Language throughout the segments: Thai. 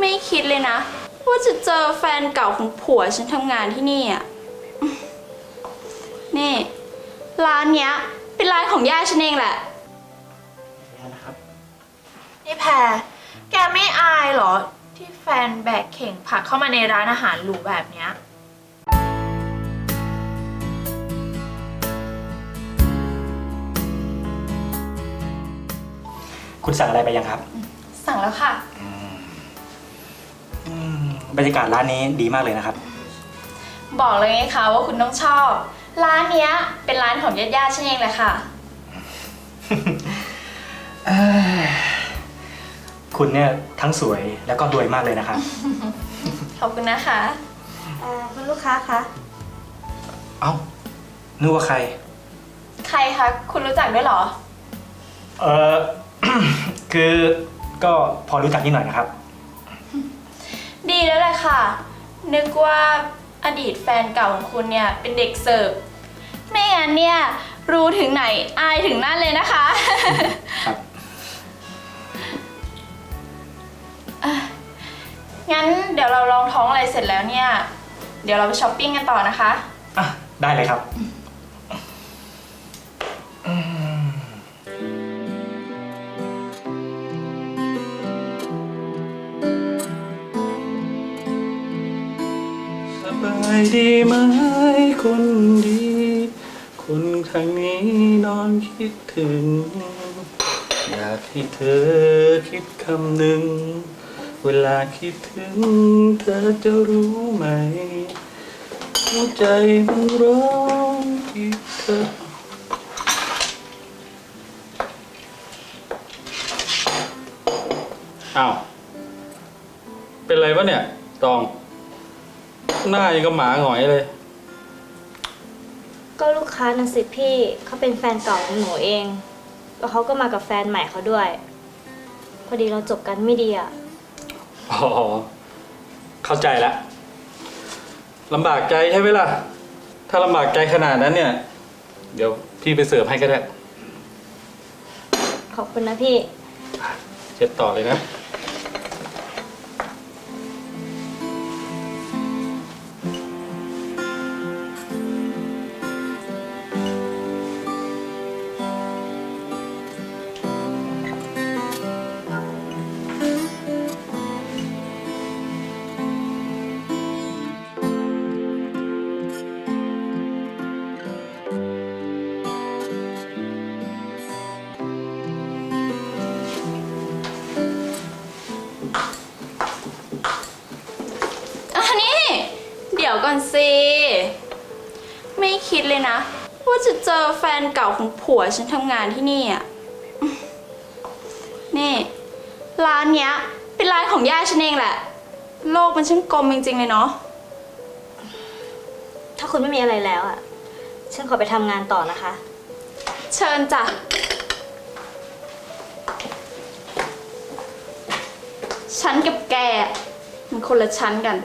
ไม่คิดเลยนะ ว่าจะเจอแฟนเก่าของผัวฉันทำงานที่นี่อะอืมนี่ ร้านเนี้ย เป็นร้านของย่าฉันเองแหละ นะครับ นี่แพร แกไม่อายเหรอ ที่แฟนแบกเข่งผักเข้ามาในร้านอาหารหรูแบบเนี้ย คุณสั่งอะไรไปยังครับ สั่งแล้วค่ะอืม บรรยากาศร้านนี้ดีมากเลยนะครับ บอกเลยไงคะว่าคุณต้องชอบ ร้านเนี้ยเป็นร้านของญาติญาติๆฉันเองแหละค่ะ คุณเนี่ยทั้งสวยแล้วก็รวยมากเลยนะครับ ขอบคุณนะคะ เอ่อคุณลูกค้าคะ เอ้านึกว่าใคร ใครคะคุณรู้จักด้วยเหรอ เออ คือก็พอรู้จักนิดหน่อยนะครับ ดีแล้วแหละค่ะ นึกว่าอดีตแฟนเก่าของคุณเนี่ยเป็นเด็กเสิร์ฟ ไม่งั้นเนี่ยรู้ถึงไหนอายถึงนั่นเลยนะคะ ครับ งั้นเดี๋ยวเราลองท้องอะไรเสร็จแล้วเนี่ย เดี๋ยวเราไปช้อปปิ้งกันต่อนะคะ อะ ได้เลยครับ ดีไหมคนดี คนทางนี้นอนคิดถึง อยากให้เธอคิดคำหนึ่ง เวลาคิดถึง เธอจะรู้ไหมหัวใจมันร้องคิดเธออ้าวเป็นไรปะเนี่ยตอง หน้ายังกับหมาหงอยเลย ก็ลูกค้านะสิพี่เขาเป็นแฟนเก่าของหนูเอง แล้วเขาก็มากับแฟนใหม่เขาด้วย พอดีเราจบกันไม่ดีอะอ๋อ เข้าใจแล้วลำบากใจใช่ไหมล่ะ ถ้าลำบากใจขนาดนั้นเนี่ย เดี๋ยวพี่ไปเสิร์ฟให้ก็ได้ ขอบคุณนะพี่ เช็ดต่อเลยนะ ก่อนสิ ไม่คิดเลยนะ ว่าจะเจอแฟนเก่าของผัวฉันทำงานที่นี่อะอืมนี่ ร้านเนี้ย เป็นร้านของย่าฉันเองแหละ โลกมันช่างกลมจริงๆเลยเนาะ ถ้าคุณไม่มีอะไรแล้วอะฉันขอไปทำงานต่อนะคะ เชิญจ้ะ ฉันกับแก มันคนละชั้นกัน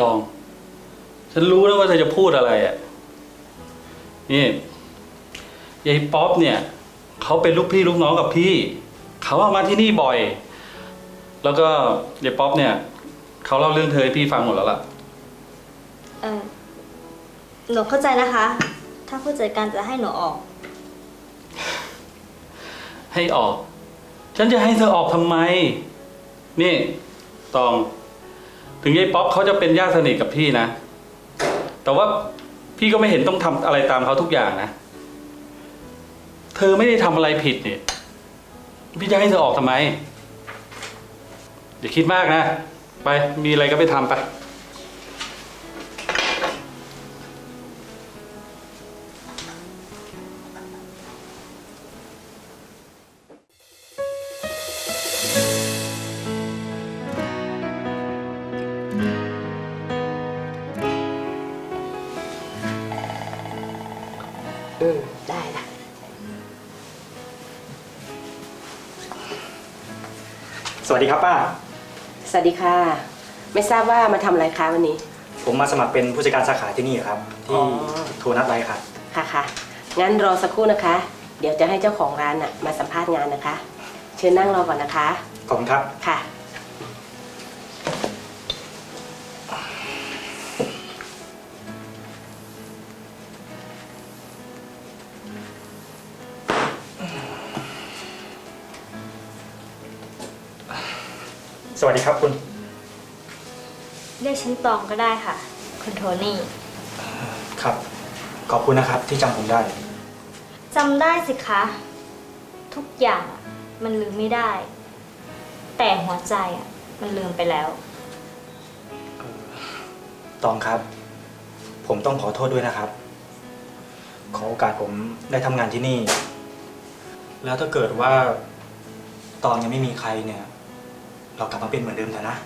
ตอง ฉันรู้แล้วว่าเธอจะพูดอะไรอะ นี่ยายป๊อปเนี่ย เขาเป็นลูกพี่ลูกน้องกับพี่ เขาเอามาที่นี่บ่อย แล้วก็ยายป๊อปเนี่ย เขาเล่าเรื่องเธอให้พี่ฟังหมดแล้วล่ะ เออหนูเข้าใจนะคะ ถ้าผู้จัดการจะให้หนูออก ให้ออก ฉันจะให้เธอออกทำไม นี่ ตอง ถึงยายป๊อปเขาจะเป็นญาติสนิทกับพี่นะ แต่ว่าพี่ก็ไม่เห็นต้องทำอะไรตามเขาทุกอย่างนะ เธอไม่ได้ทำอะไรผิดเนี่ย พี่จะให้เธอออกทำไม อย่าคิดมากนะ ไป มีอะไรก็ไปทำไป อืมได้ละสวัสดีครับป้า สวัสดีค่ะ ไม่ทราบว่ามาทำอะไรคะวันนี้ ผมมาสมัครเป็นผู้จัดการสาขาที่นี่ครับที่อ๋อโทรนัดไว้ครับ ค่ะค่ะงั้นรอสักครู่นะคะ เดี๋ยวจะให้เจ้าของร้านน่ะมาสัมภาษณ์งานนะคะ เชิญนั่งรอก่อนนะคะ ขอบคุณครับ ค่ะ สวัสดีครับคุณ เรียกฉันตองก็ได้ค่ะ คุณโทนี่ครับ ขอบคุณนะครับที่จำผมได้ จำได้สิคะ ทุกอย่างอะมันลืมไม่ได้ แต่หัวใจอะมันลืมไปแล้ว ตองครับ ผมต้องขอโทษด้วยนะครับ ขอโอกาสผมได้ทำงานที่นี่ แล้วถ้าเกิดว่า ตองยังไม่มีใครเนี่ย เรากลับมาเป็นเหมือนเดิมเถอะนะ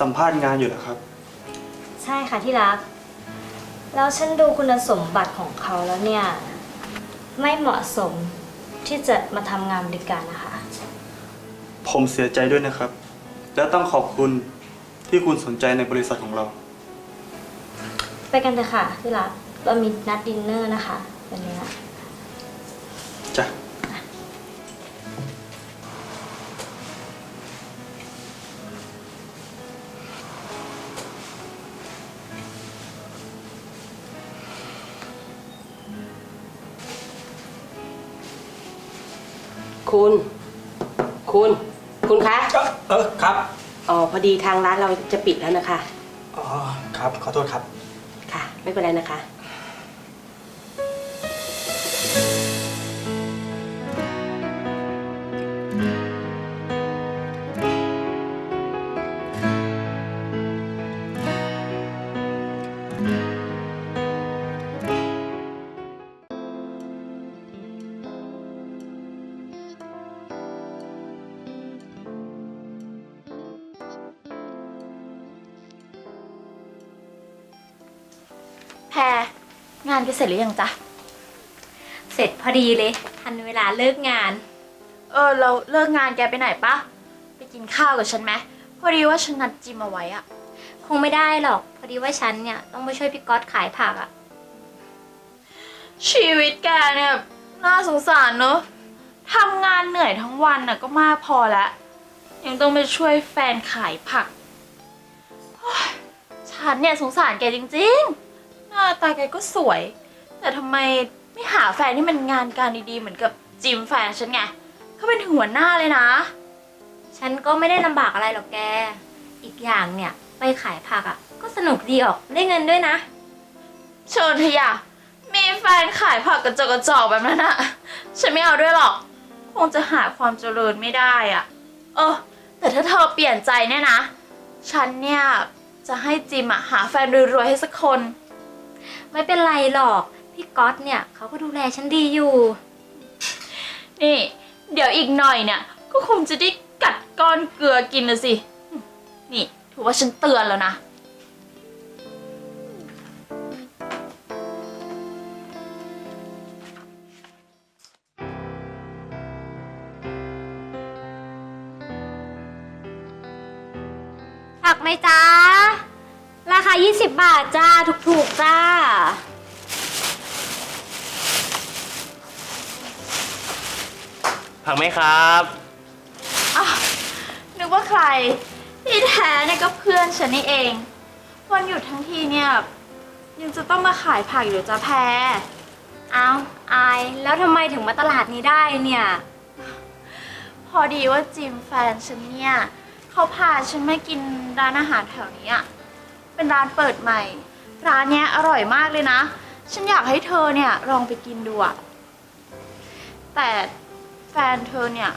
สัมภาษณ์งานอยู่เหรอครับ ใช่ค่ะที่รัก แล้วฉันดูคุณสมบัติของเขาแล้วเนี่ย ไม่เหมาะสมที่จะมาทำงานบริการนะคะ ผมเสียใจด้วยนะครับ และต้องขอบคุณที่คุณสนใจในบริษัทของเรา ไปกันเถอะค่ะที่รักเรามีนัดดินเนอร์นะคะวันนี้ จ้ะ คุณ คุณ คุณคะ เออครับ อ๋อ พอดีทางร้านเราจะปิดแล้วนะคะ อ๋อ ครับ ขอโทษครับ ค่ะ ไม่เป็นไรนะคะ รงานแกเสร็จหรือยังจ๊ะ เสร็จพอดีเลย ทันเวลาเลิกงาน เออ เราเลิกงานแกไปไหนปะ ไปกินข้าวกับฉันไหมพอดีว่าฉันนัดจิมเอาไว้อะคงไม่ได้หรอก พอดีว่าฉันเนี่ยต้องไปช่วยพี่ก๊อตขายผักอะชีวิตแกเนี่ยน่าสงสารเนอะทำงานเหนื่อยทั้งวันน่ะก็มากพอแล้ว ยังต้องไปช่วยแฟนขายผักโอ๊ยฉันเนี่ยสงสารแกจริง ๆ หน้าตาแกก็สวย แต่ทำไมไม่หาแฟนที่มันงานการดีๆ เหมือนกับจิมแฟนฉันไงเขาเป็นถึงหัวหน้าเลยนะ ฉันก็ไม่ได้ลำบากอะไรหรอกแก อีกอย่างเนี่ยไปขายผักอะก็สนุกดีออกได้เงินด้วยนะเชิญเถอะอย่ามีแฟนขายผักกระจอกกระจอกแบบนั้นอะฉันไม่เอาด้วยหรอก คงจะหาความเจริญไม่ได้อะเออ แต่ถ้าเธอเปลี่ยนใจเนี่ยนะ ฉันเนี่ยจะให้จิมอะหาแฟนรวยๆให้สักคน ไม่เป็นไรหรอก พี่ก๊อตเนี่ยเขาก็ดูแลฉันดีอยู่ นี่ เดี๋ยวอีกหน่อยเนี่ยก็คงจะได้กัดก้อนเกลือกินนะสิ นี่ถือว่าฉันเตือนแล้วนะ ผักไหมจ้า ราคา 20 บาทจ้า ถูกๆจ้า ผักไหมครับ อ้าวนึกกว่าใคร ที่แท้เนี่ยก็เพื่อนฉันนี่เอง วันหยุดทั้งทีเนี่ย ยังจะต้องมาขายผักอยู่จ้ะแพรเอาอาย แล้วทำไมถึงมาตลาดนี้ได้เนี่ย พอดีว่าจิมแฟนฉันเนี่ย เขาพาฉันมากินร้านอาหารแถวนี้อะ เป็นร้านเปิดใหม่ ร้านเนี้ยอร่อยมากเลยนะ ฉันอยากให้เธอเนี่ยลองไปกินดูอะแต่แฟนเธอเนี่ย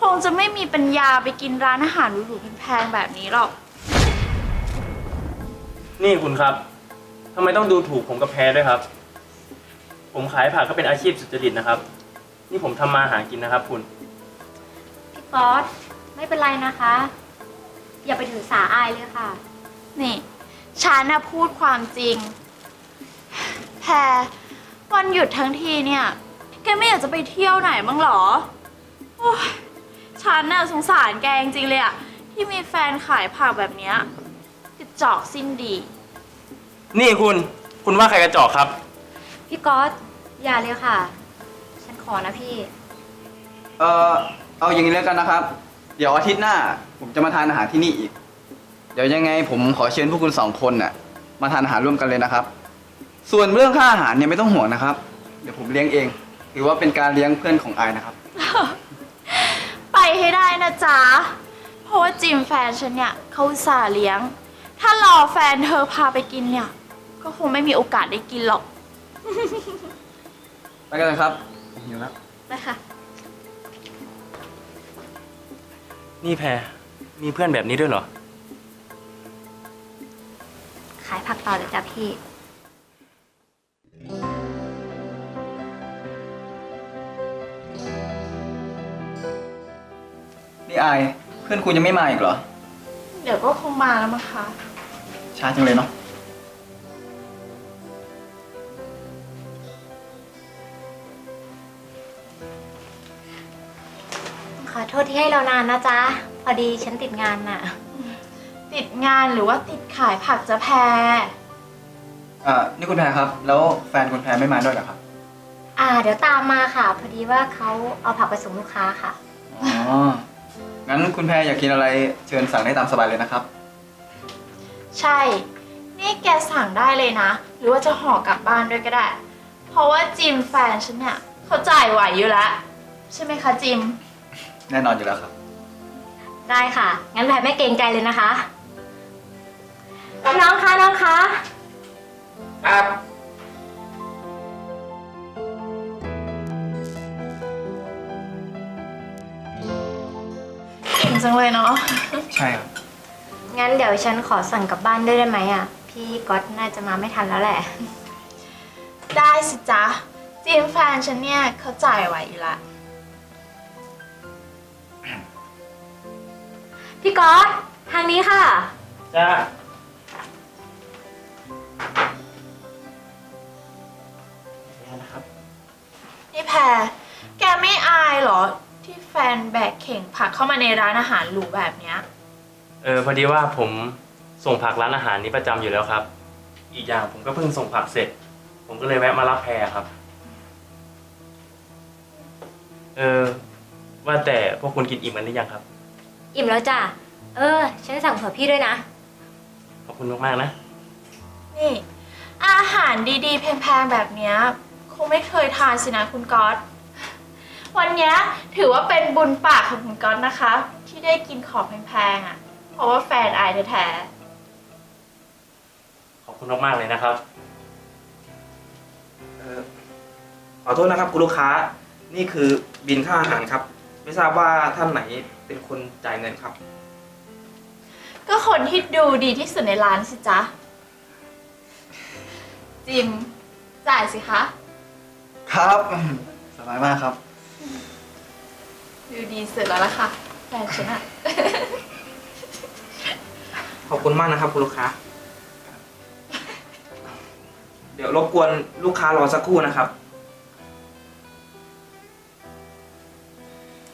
คงจะไม่มีปัญญาไปกินร้านอาหารหรูๆแพงๆแบบนี้หรอก นี่คุณครับทำไมต้องดูถูกผมกับแพรด้วยครับ ผมขายผักก็เป็นอาชีพสุจริตนะครับ นี่ผมทำมาหากินนะครับ คุณ พี่ป๊อตไม่เป็นไรนะคะ อย่าไปถือสาอายเลยค่ะ นี่ ฉันน่ะพูดความจริง แพรวันหยุดทั้งทีเนี่ย แกไม่อยากจะไปเที่ยวไหนบ้างเหรอโอ๊ยฉันน่ะสงสารแกจริงๆเลยอะที่มีแฟนขายผักแบบเนี้ยกระจอกสิ้นดี นี่คุณคุณว่าใครกระจอกครับ พี่ก๊อตอย่าเลยค่ะ ฉันขอนะพี่ เออเอาอย่างนี้แล้วกันนะครับ เดี๋ยวอาทิตย์หน้า ผมจะมาทานอาหารที่นี่อีก เดี๋ยวยังไงผมขอเชิญพวกคุณสองคนน่ะมาทานอาหารร่วมกันเลยนะครับ ส่วนเรื่องค่าอาหารเนี่ยไม่ต้องห่วงนะครับ เดี๋ยวผมเลี้ยงเอง ถือว่าเป็นการเลี้ยงเพื่อนของอายนะครับ ไปให้ได้นะจ๊ะ เพราะว่าจิมแฟนฉันเนี่ยเขาอุตส่าห์เลี้ยง ถ้ารอแฟนเธอพาไปกินเนี่ย ก็คงไม่มีโอกาสได้กินหรอก ไปกันเลยครับผมหิวแล้วนะคะนี่แพรมีเพื่อนแบบนี้ด้วยเหรอ ขายผักต่อเลยจ้ะพี่ นี่อาย เพื่อนคุณยังไม่มาอีกเหรอ เดี๋ยวก็คงมาแล้วมั้งคะ ช้าจังเลยเนาะ ขอโทษที่ให้เรานานนะจ๊ะ พอดีฉันติดงานน่ะ ติดงานหรือว่าติดขายผักจะแพรอ่านี่คุณแพรครับ แล้วแฟนคุณแพรไม่มาด้วยเหรอครับ อ่า เดี๋ยวตามมาค่ะ พอดีว่าเขาเอาผักไปส่งลูกค้าค่ะ อ๋อ งั้นคุณแพรอยากกินอะไรเชิญสั่งได้ตามสบายเลยนะครับ ใช่ นี่แกสั่งได้เลยนะ หรือว่าจะห่อกลับบ้านด้วยก็ได้ เพราะว่าจิมแฟนฉันเนี่ยเขาจ่ายไหวอยู่แล้ว ใช่ไหมคะจิม แน่นอนอยู่แล้วครับ ได้ค่ะ งั้นแพรไม่เกรงใจเลยนะคะ น้องคะน้องคะครับเก่งจังเลยเนาะ ใช่ครับ งั้นเดี๋ยวฉันขอสั่งกลับบ้านด้วยได้ไหมอะ พี่ก๊อตน่าจะมาไม่ทันแล้วแหละ ได้สิจ๊ะจิมแฟนฉันเนี่ยเขาจ่ายไหวอยู่ละพี่ก๊อตทางนี้ค่ะ จ้า แพรแกไม่อายเหรอ ที่แฟนแบกเข่งผักเข้ามาในร้านอาหารหรูแบบเนี้ย เออพอดีว่าผมส่งผักร้านอาหารนี้ประจำอยู่แล้วครับ อีกอย่างผมก็เพิ่งส่งผักเสร็จ ผมก็เลยแวะมารับแพรครับ เออว่าแต่พวกคุณกินอิ่มกันหรือยังครับ อิ่มแล้วจ้ะ เออ ฉันสั่งเผื่อพี่ด้วยนะ ขอบคุณมากๆนะ นี่ อาหารดีๆแพงๆแบบเนี้ยค งไม่เคยทานสินะคุณก๊อต วันเนี้ยถือว่าเป็นบุญปากของคุณก๊อตนะคะ ที่ได้กินของแพงๆอะ เพราะว่าแฟนอายแท้ขอบคุณมากๆเลยนะครับ เอ่อขอโทษนะครับคุณลูกค้า นี่คือบินค่าอาหารครับ ไม่ทราบว่าท่านไหนเป็นคนจ่ายเงินครับ ๆ ก็คนที่ดูดีที่สุดในร้านสิจ๊ะ จิม จ่ายสิคะ ครับ สบายมากครับดูดีสุดแล้วล่ะค่ะแฟนฉันอะ ขอบคุณมากนะครับคุณลูกค้า เดี๋ยวรบกวนลูกค้ารอสักครู่นะครับ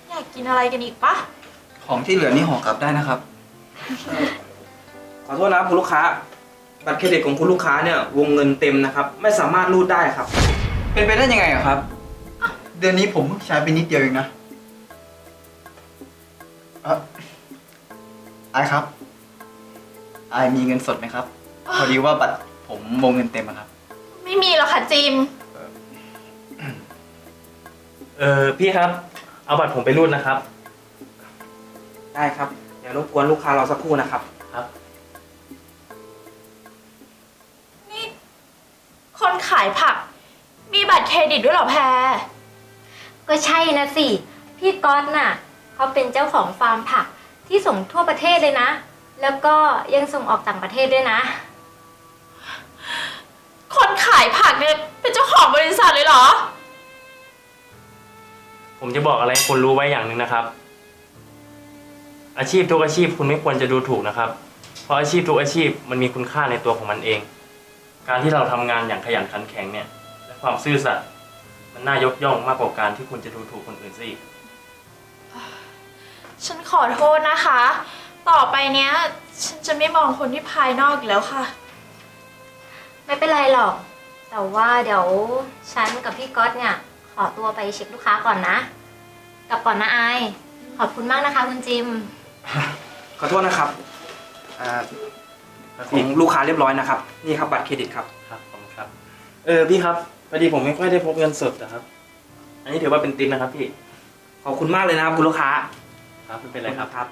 อยากกินอะไรกันอีกปะของที่เหลือนี่ห่อกลับได้นะครับ ขอโทษนะครับคุณลูกค้า บัตรเครดิตของคุณลูกค้าเนี่ยวงเงินเต็มนะครับ ไม่สามารถรูดได้ครับ เป็นไปได้ยังไงอะครับ เดือนนี้ผมเพิ่งใช้ไปนิดเดียวเองนะเอ่ออายครับอายมีเงินสดไหมครับ พอดีว่าบัตรผมวงเงินเต็มอะครับ ไม่มีหรอกค่ะจิม เออพี่ครับ เอาบัตรผมไปรูดนะครับ ได้ครับ เดี๋ยวรบกวนลูกค้าเราสักครู่นะครับ ครับ คนขายผัก มีบัตรเครดิตด้วยเหรอแพร ก็ใช่นะสิ พี่ก๊อตน่ะ เขาเป็นเจ้าของฟาร์มผักที่ส่งทั่วประเทศเลยนะ แล้วก็ยังส่งออกต่างประเทศด้วยนะ คนขายผักเนี่ยเป็นเจ้าของบริษัทเลยเหรอ ผมจะบอกอะไรให้คุณรู้ไว้อย่างหนึ่งนะครับ อาชีพทุกอาชีพคุณไม่ควรจะดูถูกนะครับ เพราะอาชีพทุกอาชีพมันมีคุณค่าในตัวของมันเอง การที่เราทำงานอย่างขยันขันแข็งเนี่ยและ ความซื่อสัตย์มันน่ายกย่องมากกว่าการที่คุณจะดูถูกคนอื่นซะอีก ฉันขอโทษนะคะ ต่อไปเนี้ย ฉันจะไม่มองคนที่ภายนอกอีกแล้วค่ะ ไม่เป็นไรหรอก แต่ว่าเดี๋ยวฉันกับพี่ก๊อตเนี่ย ขอตัวไปเช็คลูกค้าก่อนนะ กลับก่อนนะอาย ขอบคุณมากนะคะคุณจิม ขอโทษนะครับอ่าของลูกค้าเรียบร้อยนะครับ นี่ครับบัตรเครดิตครับ ครับขอบคุณครับ เออพี่ครับ พอดีผมไม่ค่อยได้พกเงินสดนะครับ อันนี้ถือว่าเป็นตินนะครับพี่ ขอบคุณมากเลยนะครับคุณลูกค้า ครับไม่เป็นไรครับครับ